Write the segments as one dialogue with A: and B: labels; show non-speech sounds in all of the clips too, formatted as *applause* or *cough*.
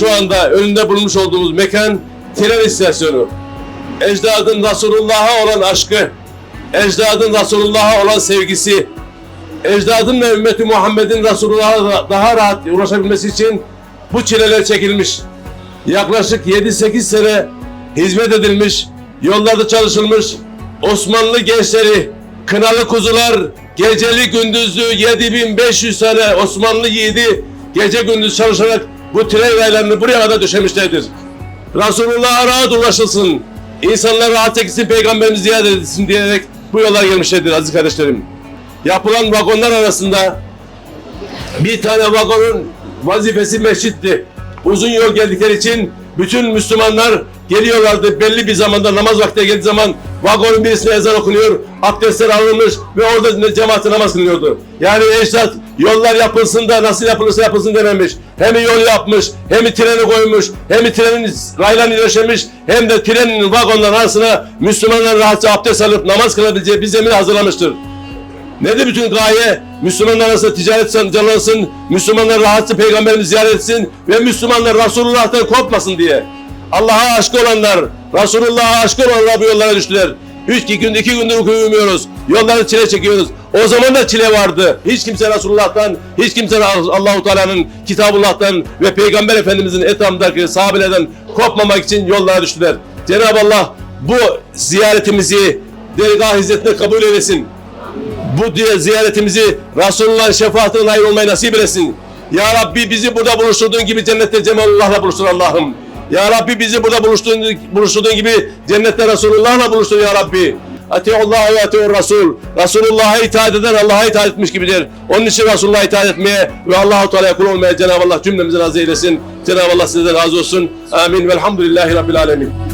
A: şu anda önünde bulunmuş olduğumuz mekan tren istasyonu. Ecdadın Resulullah'a olan aşkı, ecdadın Resulullah'a olan sevgisi, ecdadın ve ümmeti Muhammed'in Resulullah'a da- daha rahat ulaşabilmesi için bu çileler çekilmiş. Yaklaşık 7-8 sene hizmet edilmiş, yollarda çalışılmış, Osmanlı gençleri, kınalı kuzular, geceli gündüzlü 7500 tane Osmanlı yiğidi gece gündüz çalışarak bu tren raylarını buraya kadar döşemişlerdir. Resulullah'a rahat ulaşılsın, insanlar rahat çekilsin, peygamberimiz ziyaret edilsin diyerek bu yola gelmişlerdir aziz kardeşlerim. Yapılan vagonlar arasında bir tane vagonun vazifesi mescitti. Uzun yol geldikleri için bütün Müslümanlar geliyorlardı. Belli bir zamanda namaz vakti geldiği zaman vagonun birisine ezan okunuyor, abdestler alınmış ve orada cemaate namaz kılınıyordu. Yani ecdat yollar yapılsın da nasıl yapılırsa yapılsın dememiş. Hem yol yapmış, hem treni koymuş, hem trenin raylarını döşemiş, hem de trenin vagonların arasına Müslümanlar rahatça abdest alıp namaz kılabileceği bir zemin hazırlamıştır. Nedir bütün gaye? Müslümanlar arasında ticaret canlansın, Müslümanlar rahatça peygamberimizi ziyaret etsin ve Müslümanlar Resulullah'tan kopmasın diye. Allah'a aşık olanlar, Resulullah'a aşık olanlar bu yollara düştüler. Üç iki gün, iki gündür uyumuyoruz. Yolları çile çekiyoruz. O zaman da çile vardı. Hiç kimse Resulullah'tan, hiç kimse Allahu Teala'nın, Kitabullah'tan ve Peygamber Efendimizin etrafındaki sahabelerden kopmamak için yollara düştüler. Cenab-ı Allah bu ziyaretimizi dergah hizmetine kabul eylesin bu diye ziyaretimizi Resulullah'ın şefaatine nail olmayı nasip etsin. Ya Rabbi bizi burada buluşturduğun gibi cennette Cemalullah'la buluştur Allah'ım. Ya Rabbi bizi burada buluşturduğun, buluşturduğun gibi cennette Resulullah'la buluştur Ya Rabbi. Atiullah ve atiur Resul. Resulullah'a itaat eden Allah'a itaat etmiş gibidir. Onun için Resulullah'a itaat etmeye ve Allahu Teala'ya kul olmaya Cenab-ı Allah cümlemizi razı eylesin. Cenab-ı Allah sizden razı olsun. Amin. Velhamdülillahi Rabbil Alemin.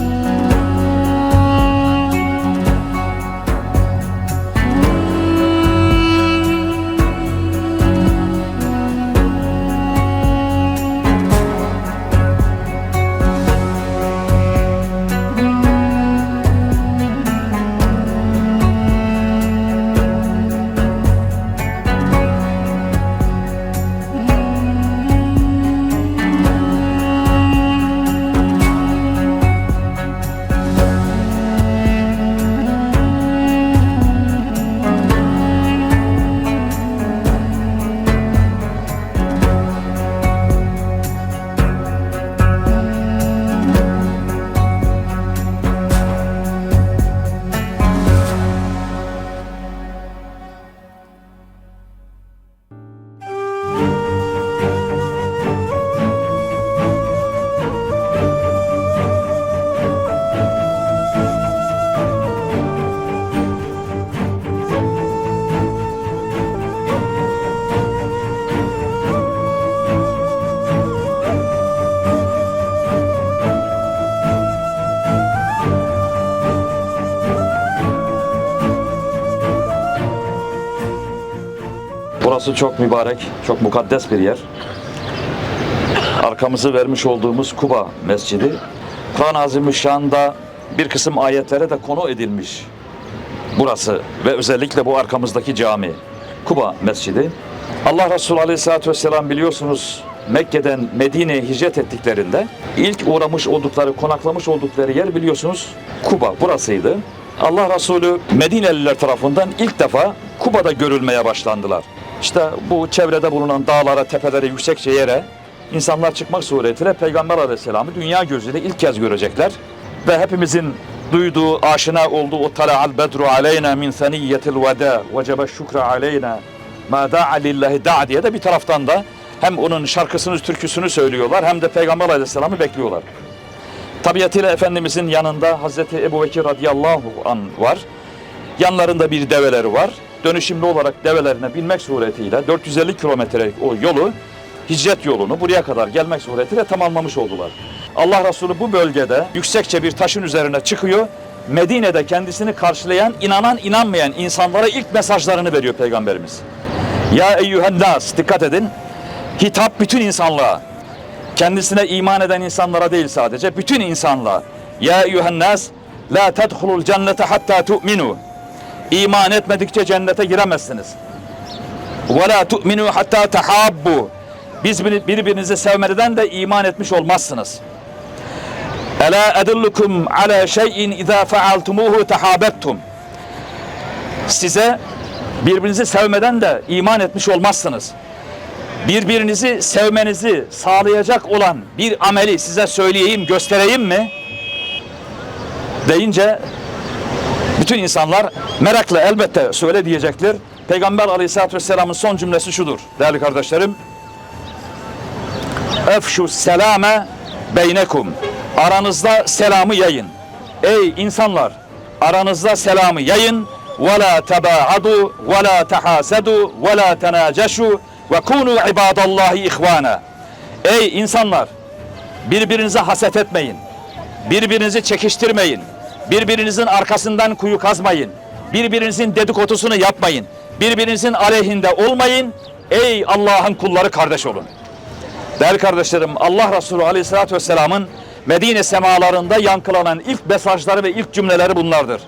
B: Burası çok mübarek, çok mukaddes bir yer. Arkamızı vermiş olduğumuz Kuba Mescidi, Kur'an-ı Azimüşşan'da bir kısım ayetlere de konu edilmiş. Burası ve özellikle bu arkamızdaki cami, Kuba Mescidi. Allah Resulü Aleyhisselatü Vesselam biliyorsunuz Mekke'den Medine'ye hicret ettiklerinde ilk uğramış oldukları, konaklamış oldukları yer biliyorsunuz Kuba burasıydı. Allah Resulü Medineliler tarafından ilk defa Kuba'da görülmeye başlandılar. İşte bu çevrede bulunan dağlara, tepelere, yüksekçe yere insanlar çıkmak suretiyle Peygamber Aleyhisselam'ı dünya gözüyle ilk kez görecekler. Ve hepimizin duyduğu, aşina olduğu o tala'al bedru aleyna min seniyyetil veda vecebe şükre aleyna ma da'a lillahi da' diye de bir taraftan da hem onun şarkısını, türküsünü söylüyorlar hem de Peygamber Aleyhisselam'ı bekliyorlar. Tabiatıyla Efendimizin yanında Hazreti Ebu Bekir radıyallahu an var. Yanlarında bir develeri var. Dönüşümlü olarak develerine binmek suretiyle 450 kilometrelik o yolu, hicret yolunu buraya kadar gelmek suretiyle tamamlamış oldular. Allah Resulü bu bölgede yüksekçe bir taşın üzerine çıkıyor. Medine'de kendisini karşılayan, inanan, inanmayan insanlara ilk mesajlarını veriyor Peygamberimiz. Ya eyyühen dikkat edin. Hitap bütün insanlığa. Kendisine iman eden insanlara değil sadece, bütün insanlığa. Ya eyyühen la tedhulul cennete hatta tu'minu. İman etmedikçe cennete giremezsiniz. Ve la hatta tahabbu. biz bir- birbirinizi sevmeden de iman etmiş olmazsınız. Ela edullukum ala şeyin iza faaltumuhu tahabbtum. Size birbirinizi sevmeden de iman etmiş olmazsınız. Birbirinizi sevmenizi sağlayacak olan bir ameli size söyleyeyim, göstereyim mi? Deyince bütün insanlar merakla elbette söyle diyecekler. Peygamber aleyhissalatü vesselamın son cümlesi şudur değerli kardeşlerim. Efşu selame beynekum. Aranızda selamı yayın. Ey insanlar aranızda selamı yayın. Ve la tebaadu ve la tehasadu ve la tenaceşu ve kunu ibadallahi ihvana. Ey insanlar birbirinize haset etmeyin. Birbirinizi çekiştirmeyin. Birbirinizin arkasından kuyu kazmayın. Birbirinizin dedikodusunu yapmayın. Birbirinizin aleyhinde olmayın. Ey Allah'ın kulları kardeş olun. Değerli kardeşlerim Allah Resulü Aleyhisselatü Vesselam'ın Medine semalarında yankılanan ilk mesajları ve ilk cümleleri bunlardır.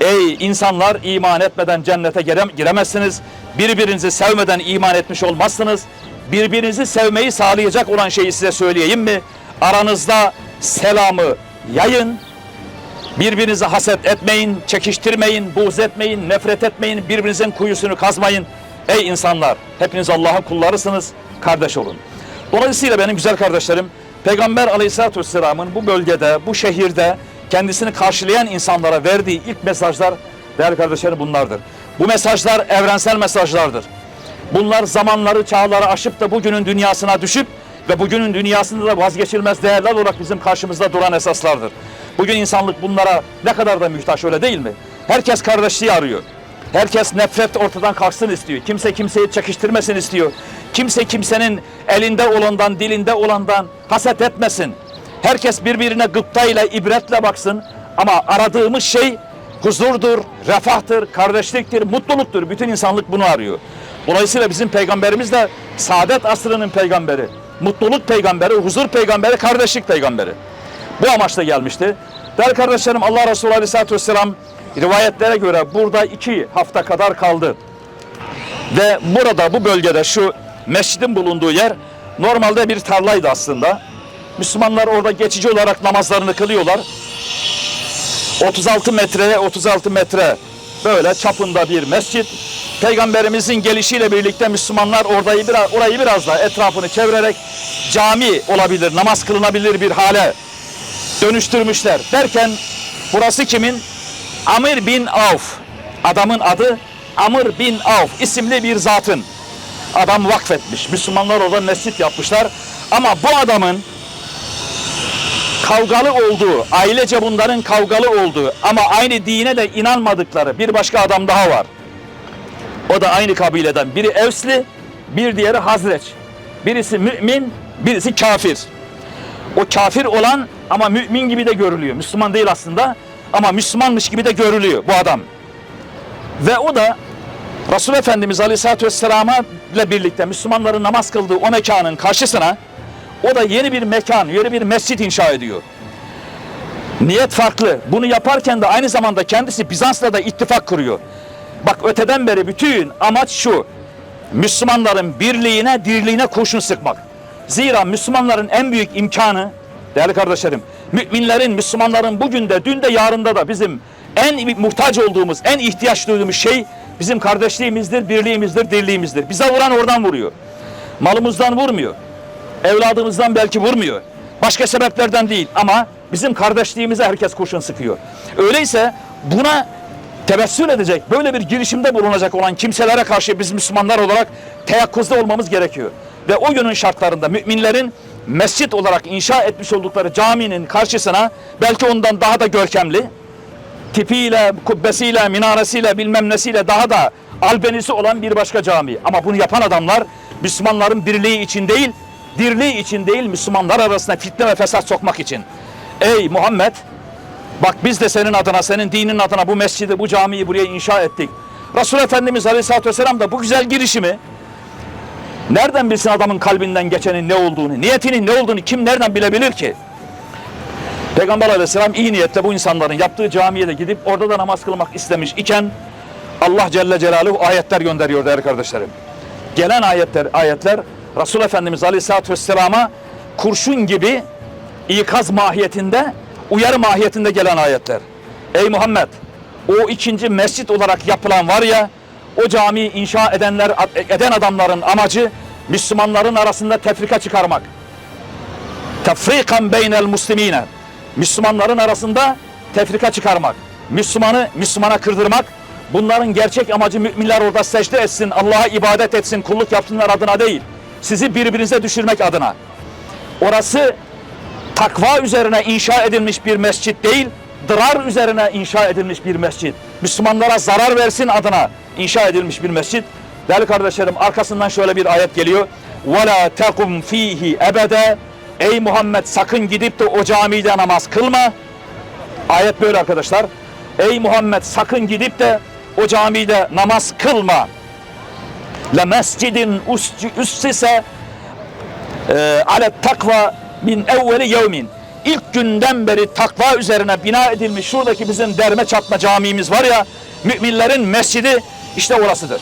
B: Ey insanlar iman etmeden cennete girem- giremezsiniz. Birbirinizi sevmeden iman etmiş olmazsınız. Birbirinizi sevmeyi sağlayacak olan şeyi size söyleyeyim mi? Aranızda selamı yayın. Birbirinize haset etmeyin, çekiştirmeyin, buğz etmeyin, nefret etmeyin, birbirinizin kuyusunu kazmayın. Ey insanlar, hepiniz Allah'ın kullarısınız, kardeş olun. Dolayısıyla benim güzel kardeşlerim, Peygamber Aleyhisselatü Vesselam'ın bu bölgede, bu şehirde kendisini karşılayan insanlara verdiği ilk mesajlar, değerli kardeşlerim bunlardır. Bu mesajlar evrensel mesajlardır. Bunlar zamanları, çağları aşıp da bugünün dünyasına düşüp ve bugünün dünyasında da vazgeçilmez değerler olarak bizim karşımızda duran esaslardır. Bugün insanlık bunlara ne kadar da mühtaç öyle değil mi? Herkes kardeşliği arıyor. Herkes nefret ortadan kalksın istiyor. Kimse kimseyi çekiştirmesin istiyor. Kimse kimsenin elinde olandan, dilinde olandan haset etmesin. Herkes birbirine gıptayla, ibretle baksın. Ama aradığımız şey huzurdur, refahtır, kardeşliktir, mutluluktur. Bütün insanlık bunu arıyor. Dolayısıyla bizim peygamberimiz de saadet asrının peygamberi, mutluluk peygamberi, huzur peygamberi, kardeşlik peygamberi. Bu amaçla gelmişti. Değerli kardeşlerim Allah Resulü Aleyhisselatü Vesselam rivayetlere göre burada iki hafta kadar kaldı. Ve burada bu bölgede şu mescidin bulunduğu yer normalde bir tarlaydı aslında. Müslümanlar orada geçici olarak namazlarını kılıyorlar. 36 metreye 36 metre böyle çapında bir mescit. Peygamberimizin gelişiyle birlikte Müslümanlar orayı biraz, orayı biraz da etrafını çevirerek cami olabilir, namaz kılınabilir bir hale dönüştürmüşler. Derken burası kimin? Amir bin Avf. Adamın adı Amr bin Avf isimli bir zatın. Adam vakfetmiş. Müslümanlar orada mescit yapmışlar. Ama bu adamın kavgalı olduğu, ailece bunların kavgalı olduğu ama aynı dine de inanmadıkları bir başka adam daha var. O da aynı kabileden. Biri Evsli, bir diğeri Hazreç. Birisi mümin, birisi kafir. O kafir olan ama mümin gibi de görülüyor. Müslüman değil aslında ama Müslümanmış gibi de görülüyor bu adam. Ve o da Resul Efendimiz Aleyhisselatü Vesselam'a ile birlikte Müslümanların namaz kıldığı o mekanın karşısına o da yeni bir mekan, yeni bir mescit inşa ediyor. Niyet farklı. Bunu yaparken de aynı zamanda kendisi Bizans'la da ittifak kuruyor. Bak öteden beri bütün amaç şu. Müslümanların birliğine, dirliğine kurşun sıkmak. Zira Müslümanların en büyük imkanı, değerli kardeşlerim, müminlerin, Müslümanların bugün de, dün de, yarında da bizim en muhtaç olduğumuz, en ihtiyaç duyduğumuz şey bizim kardeşliğimizdir, birliğimizdir, dirliğimizdir. Bize vuran oradan vuruyor. Malımızdan vurmuyor. Evladımızdan belki vurmuyor. Başka sebeplerden değil ama bizim kardeşliğimize herkes kurşun sıkıyor. Öyleyse buna tevessül edecek, böyle bir girişimde bulunacak olan kimselere karşı biz Müslümanlar olarak teyakkuzda olmamız gerekiyor. Ve o günün şartlarında müminlerin mescit olarak inşa etmiş oldukları caminin karşısına belki ondan daha da görkemli, tipiyle, kubbesiyle, minaresiyle bilmem nesiyle daha da albenisi olan bir başka cami. Ama bunu yapan adamlar Müslümanların birliği için değil, dirliği için değil, Müslümanlar arasında fitne ve fesat sokmak için. Ey Muhammed, bak biz de senin adına, senin dinin adına bu mescidi, bu camiyi buraya inşa ettik. Resul Efendimiz Aleyhisselatü Vesselam da bu güzel girişimi nereden bilsin adamın kalbinden geçenin ne olduğunu, niyetinin ne olduğunu kim nereden bilebilir ki? Peygamber aleyhisselam iyi niyetle bu insanların yaptığı camiye de gidip orada da namaz kılmak istemiş iken Allah Celle Celaluhu ayetler gönderiyor değerli kardeşlerim. Gelen ayetler ayetler Resul Efendimiz Aleyhisselatü Vesselam'a kurşun gibi ikaz mahiyetinde, uyarı mahiyetinde gelen ayetler. Ey Muhammed! O ikinci mescit olarak yapılan var ya, o camiyi inşa edenler, eden adamların amacı Müslümanların arasında tefrika çıkarmak. Tefrikan beynel muslimine. Müslümanların arasında tefrika çıkarmak. Müslümanı Müslümana kırdırmak. Bunların gerçek amacı müminler orada secde etsin, Allah'a ibadet etsin, kulluk yapsınlar adına değil Sizi birbirinize düşürmek adına. Orası takva üzerine inşa edilmiş bir mescit değil, dırar üzerine inşa edilmiş bir mescit. Müslümanlara zarar versin adına inşa edilmiş bir mescit. Değerli kardeşlerim arkasından şöyle bir ayet geliyor. وَلَا تَقُمْ ف۪يهِ ebede Ey Muhammed sakın gidip de o camide namaz kılma. Ayet böyle arkadaşlar. Ey Muhammed sakın gidip de o camide namaz kılma. Le mescidin üssise e, ale takva min evveli yevmin. İlk günden beri takva üzerine bina edilmiş şuradaki bizim derme çatma camimiz var ya müminlerin mescidi işte orasıdır.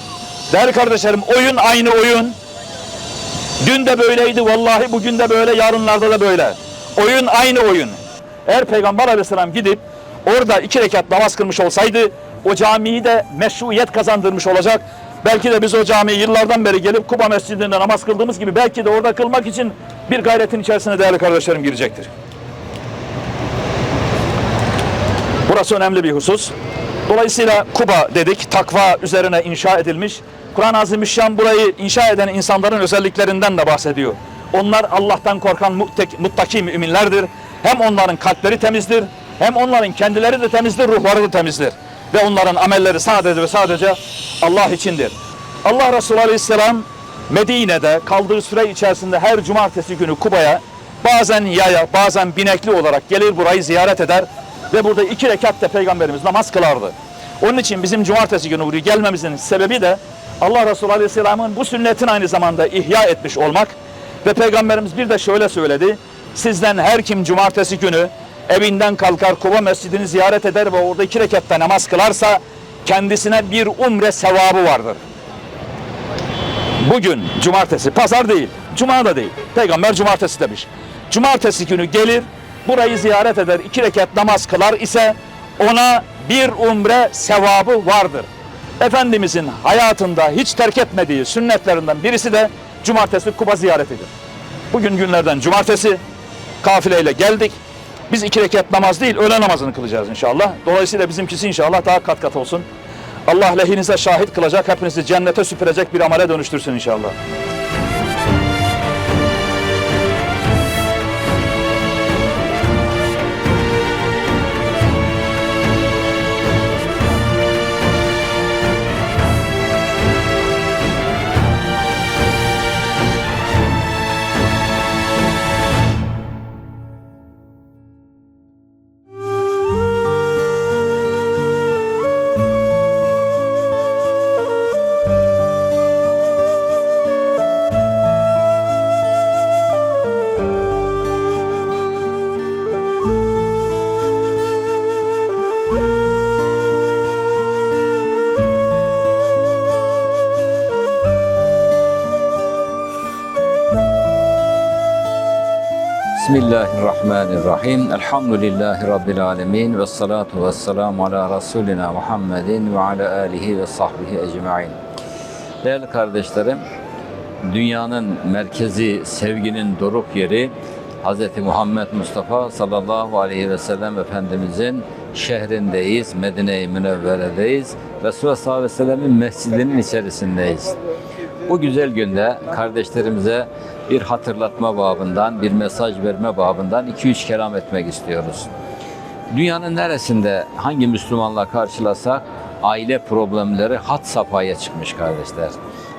B: Değerli kardeşlerim oyun aynı oyun. Dün de böyleydi vallahi bugün de böyle yarınlarda da böyle. Oyun aynı oyun. Eğer Peygamber aleyhisselam gidip orada iki rekat namaz kılmış olsaydı o camiyi de meşruiyet kazandırmış olacak. Belki de biz o camiye yıllardan beri gelip Kuba Mescidi'nde namaz kıldığımız gibi belki de orada kılmak için bir gayretin içerisine değerli kardeşlerim girecektir. Burası önemli bir husus. Dolayısıyla Kuba dedik, takva üzerine inşa edilmiş. Kur'an-ı Azimüşşan burayı inşa eden insanların özelliklerinden de bahsediyor. Onlar Allah'tan korkan muttek, muttaki müminlerdir. Hem onların kalpleri temizdir, hem onların kendileri de temizdir, ruhları da temizdir. Ve onların amelleri sadece ve sadece Allah içindir. Allah Resulü Aleyhisselam Medine'de kaldığı süre içerisinde her cumartesi günü Kuba'ya bazen yaya, bazen binekli olarak gelir burayı ziyaret eder ve burada iki rekat da Peygamberimiz namaz kılardı. Onun için bizim cumartesi günü buraya gelmemizin sebebi de Allah Resulü Aleyhisselam'ın bu sünnetin aynı zamanda ihya etmiş olmak ve Peygamberimiz bir de şöyle söyledi. Sizden her kim cumartesi günü evinden kalkar Kuba Mescidini ziyaret eder ve orada iki rekatta namaz kılarsa kendisine bir umre sevabı vardır. Bugün cumartesi, pazar değil, cuma da değil. Peygamber cumartesi demiş. Cumartesi günü gelir, burayı ziyaret eder, iki rekat namaz kılar ise ona bir umre sevabı vardır. Efendimizin hayatında hiç terk etmediği sünnetlerinden birisi de cumartesi Kuba ziyaretidir. Bugün günlerden cumartesi kafileyle geldik. Biz iki rekat namaz değil öğle namazını kılacağız inşallah. Dolayısıyla bizimkisi inşallah daha kat kat olsun. Allah lehinize şahit kılacak, hepinizi cennete süpürecek bir amele dönüştürsün inşallah.
C: Bismillahirrahmanirrahim. Elhamdülillahi Rabbil alemin. Ve salatu ve selamu ala Resulina Muhammedin ve ala alihi ve sahbihi ecmain. Değerli kardeşlerim, dünyanın merkezi, sevginin doruk yeri Hz. Muhammed Mustafa sallallahu aleyhi ve sellem Efendimizin şehrindeyiz, Medine-i Münevvere'deyiz. Resulullah sallallahu aleyhi ve sellemin mescidinin içerisindeyiz. Bu güzel günde kardeşlerimize bir hatırlatma babından, bir mesaj verme babından 2-3 kelam etmek istiyoruz. Dünyanın neresinde hangi Müslümanla karşılasak aile problemleri hat safhaya çıkmış kardeşler.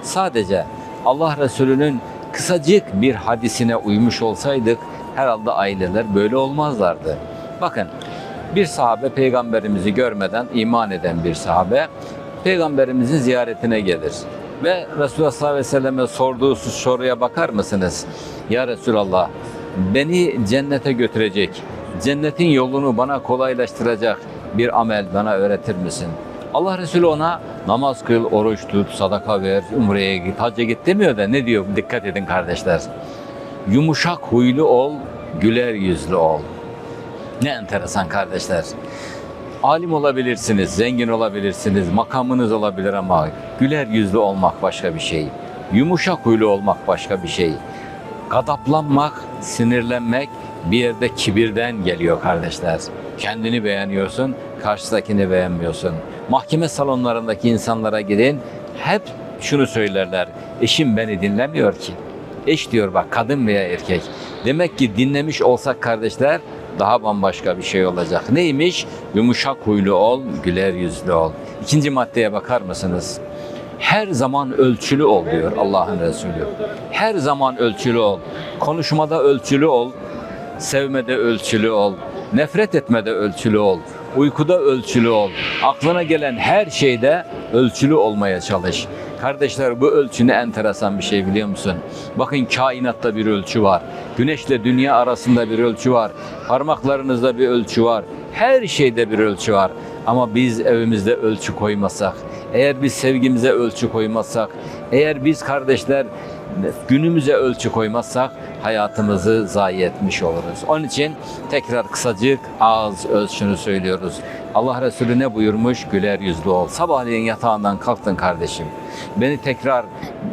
C: Sadece Allah Resulü'nün kısacık bir hadisine uymuş olsaydık herhalde aileler böyle olmazlardı. Bakın bir sahabe peygamberimizi görmeden iman eden bir sahabe peygamberimizin ziyaretine gelir. Ve Resulullah sallallahu aleyhi ve selleme sorduğu soruya bakar mısınız? Ya Resulallah beni cennete götürecek, cennetin yolunu bana kolaylaştıracak bir amel bana öğretir misin? Allah Resulü ona Namaz kıl, oruç tut, sadaka ver, umreye git, hacca git demiyor da ne diyor? Dikkat edin kardeşler. Yumuşak huylu ol, güler yüzlü ol. Ne enteresan kardeşler. Alim olabilirsiniz, zengin olabilirsiniz, makamınız olabilir ama güler yüzlü olmak başka bir şey. Yumuşak huylu olmak başka bir şey. Gadaplanmak, sinirlenmek bir yerde kibirden geliyor kardeşler. Kendini beğeniyorsun, karşıdakini beğenmiyorsun. Mahkeme salonlarındaki insanlara gidin, hep şunu söylerler. Eşim beni dinlemiyor ki. Eş diyor bak kadın veya erkek. Demek ki dinlemiş olsak kardeşler daha bambaşka bir şey olacak. Neymiş? Yumuşak huylu ol, güler yüzlü ol. İkinci maddeye bakar mısınız? Her zaman ölçülü ol diyor Allah'ın Resulü. Her zaman ölçülü ol. Konuşmada ölçülü ol. Sevmede ölçülü ol. Nefret etmede ölçülü ol. Uykuda ölçülü ol. Aklına gelen her şeyde ölçülü olmaya çalış. Kardeşler bu ölçü ne enteresan bir şey biliyor musun? Bakın kainatta bir ölçü var. Güneşle dünya arasında bir ölçü var. Parmaklarınızda bir ölçü var. Her şeyde bir ölçü var. Ama biz evimizde ölçü koymasak, eğer biz sevgimize ölçü koymazsak, eğer biz kardeşler günümüze ölçü koymazsak hayatımızı zayi etmiş oluruz. Onun için tekrar kısacık ağız ölçünü söylüyoruz. Allah Resulü ne buyurmuş? Güler yüzlü ol. Sabahleyin yatağından kalktın kardeşim. Beni tekrar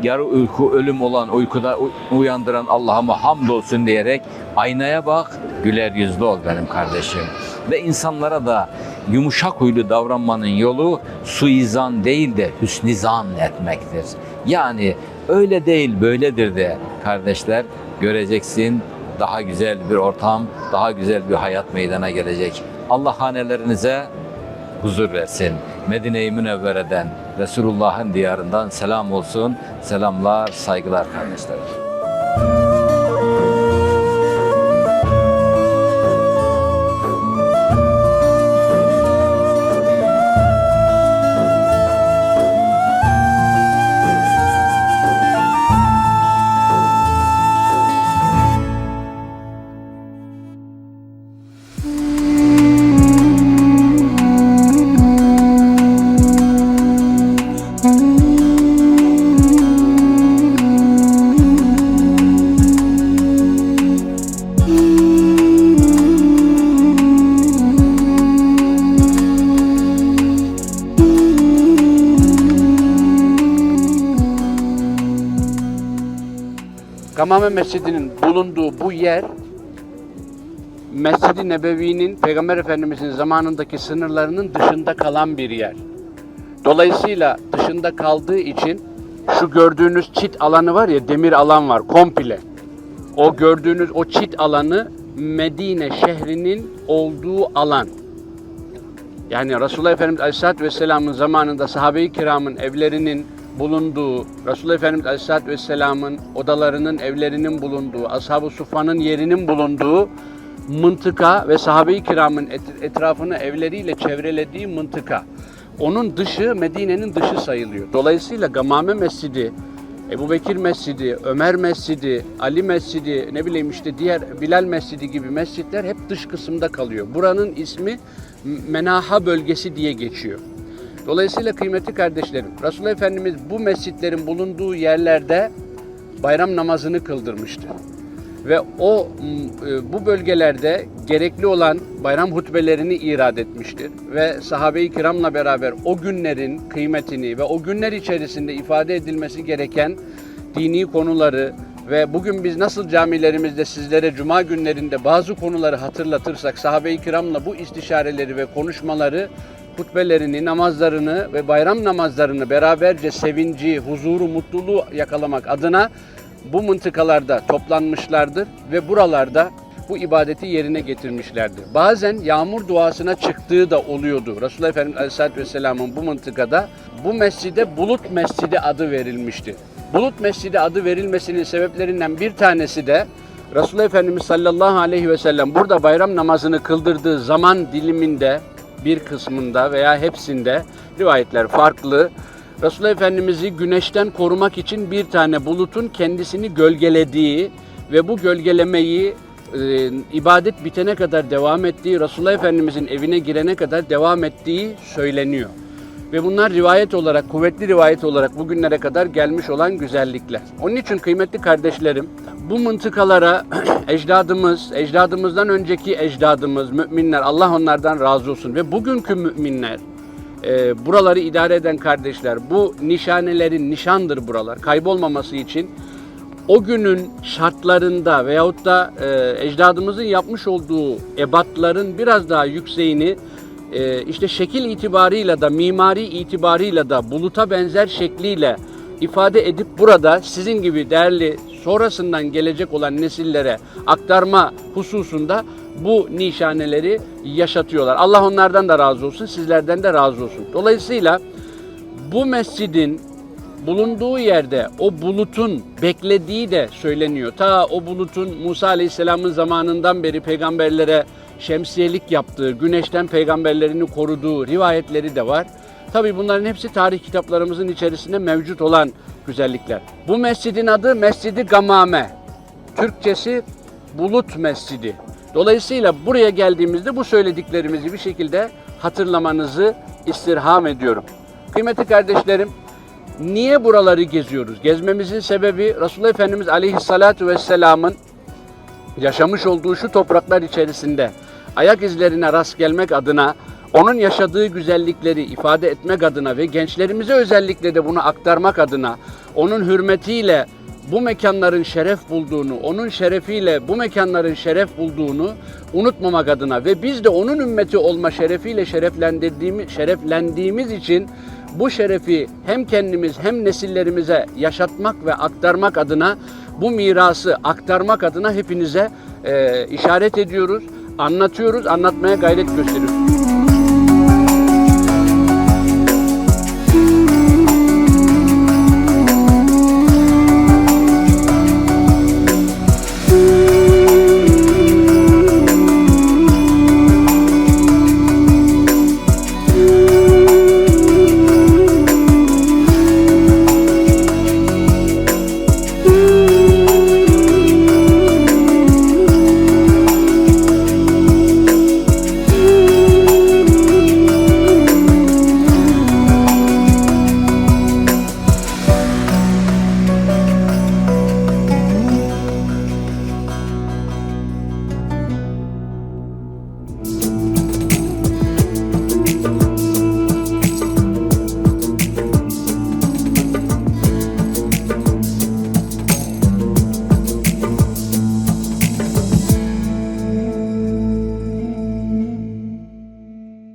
C: yarı uyku ölüm olan uykuda uyandıran Allah'ıma hamdolsun diyerek aynaya bak, güler yüzlü ol benim kardeşim. Ve insanlara da yumuşak huylu davranmanın yolu suizan değil de hüsnizan etmektir. Yani öyle değil böyledir de kardeşler göreceksin daha güzel bir ortam, daha güzel bir hayat meydana gelecek. Allah hanelerinize huzur versin. Medine-i Münevvere'den, Resulullah'ın diyarından selam olsun. Selamlar, saygılar kardeşlerim.
D: Gamame Mescidi'nin bulunduğu bu yer Mescid-i Nebevi'nin Peygamber Efendimizin zamanındaki sınırlarının dışında kalan bir yer. Dolayısıyla dışında kaldığı için şu gördüğünüz çit alanı var ya demir alan var komple. O gördüğünüz o çit alanı Medine şehrinin olduğu alan. Yani Resulullah Efendimiz Aleyhisselatü Vesselam'ın zamanında sahabe-i kiramın evlerinin bulunduğu, Resulullah Efendimiz Aleyhisselatü Vesselam'ın odalarının, evlerinin bulunduğu, Ashab-ı Suffa'nın yerinin bulunduğu mıntıka ve sahabe-i kiramın et- etrafını evleriyle çevrelediği mıntıka. Onun dışı Medine'nin dışı sayılıyor. Dolayısıyla Gamame Mescidi, Ebu Bekir Mescidi, Ömer Mescidi, Ali Mescidi, ne bileyim işte diğer Bilal Mescidi gibi mescitler hep dış kısımda kalıyor. Buranın ismi Menaha bölgesi diye geçiyor. Dolayısıyla kıymetli kardeşlerim, Resulullah Efendimiz bu mescitlerin bulunduğu yerlerde bayram namazını kıldırmıştı. Ve o e, bu bölgelerde gerekli olan bayram hutbelerini irad etmiştir. Ve sahabe-i kiramla beraber o günlerin kıymetini ve o günler içerisinde ifade edilmesi gereken dini konuları ve bugün biz nasıl camilerimizde sizlere cuma günlerinde bazı konuları hatırlatırsak sahabe-i kiramla bu istişareleri ve konuşmaları hutbelerini, namazlarını ve bayram namazlarını beraberce sevinci, huzuru, mutluluğu yakalamak adına bu mıntıkalarda toplanmışlardır ve buralarda bu ibadeti yerine getirmişlerdir. Bazen yağmur duasına çıktığı da oluyordu. Resulullah Efendimiz Aleyhisselatü Vesselam'ın bu mıntıkada bu mescide Bulut Mescidi adı verilmişti. Bulut Mescidi adı verilmesinin sebeplerinden bir tanesi de Resulullah Efendimiz sallallahu aleyhi ve sellem burada bayram namazını kıldırdığı zaman diliminde bir kısmında veya hepsinde rivayetler farklı. Resulullah Efendimiz'i güneşten korumak için bir tane bulutun kendisini gölgelediği ve bu gölgelemeyi e, ibadet bitene kadar devam ettiği, Resulullah Efendimiz'in evine girene kadar devam ettiği söyleniyor. Ve bunlar rivayet olarak, kuvvetli rivayet olarak bugünlere kadar gelmiş olan güzellikler. Onun için kıymetli kardeşlerim, bu mıntıkalara *clears throat* ecdadımız, ecdadımızdan önceki ecdadımız, müminler, Allah onlardan razı olsun. Ve bugünkü müminler, e, buraları idare eden kardeşler, bu nişanelerin nişandır buralar, kaybolmaması için o günün şartlarında veyahut da e, ecdadımızın yapmış olduğu ebatların biraz daha yükseğini e, işte şekil itibarıyla da mimari itibarıyla da buluta benzer şekliyle ifade edip burada sizin gibi değerli sonrasından gelecek olan nesillere aktarma hususunda bu nişaneleri yaşatıyorlar. Allah onlardan da razı olsun, sizlerden de razı olsun. Dolayısıyla bu mescidin bulunduğu yerde o bulutun beklediği de söyleniyor. Ta o bulutun Musa Aleyhisselam'ın zamanından beri peygamberlere şemsiyelik yaptığı, güneşten peygamberlerini koruduğu rivayetleri de var. Tabi bunların hepsi tarih kitaplarımızın içerisinde mevcut olan güzellikler. Bu mescidin adı Mescidi Gamame. Türkçesi Bulut Mescidi. Dolayısıyla buraya geldiğimizde bu söylediklerimizi bir şekilde hatırlamanızı istirham ediyorum. Kıymetli kardeşlerim, niye buraları geziyoruz? Gezmemizin sebebi Resulullah Efendimiz Aleyhisselatü Vesselam'ın yaşamış olduğu şu topraklar içerisinde ayak izlerine rast gelmek adına, onun yaşadığı güzellikleri ifade etmek adına ve gençlerimize özellikle de bunu aktarmak adına, onun hürmetiyle bu mekanların şeref bulduğunu, onun şerefiyle bu mekanların şeref bulduğunu unutmamak adına ve biz de onun ümmeti olma şerefiyle şereflendirdiğimiz, şereflendiğimiz için bu şerefi hem kendimiz hem nesillerimize yaşatmak ve aktarmak adına bu mirası aktarmak adına hepinize e, işaret ediyoruz, anlatıyoruz, anlatmaya gayret gösteriyoruz.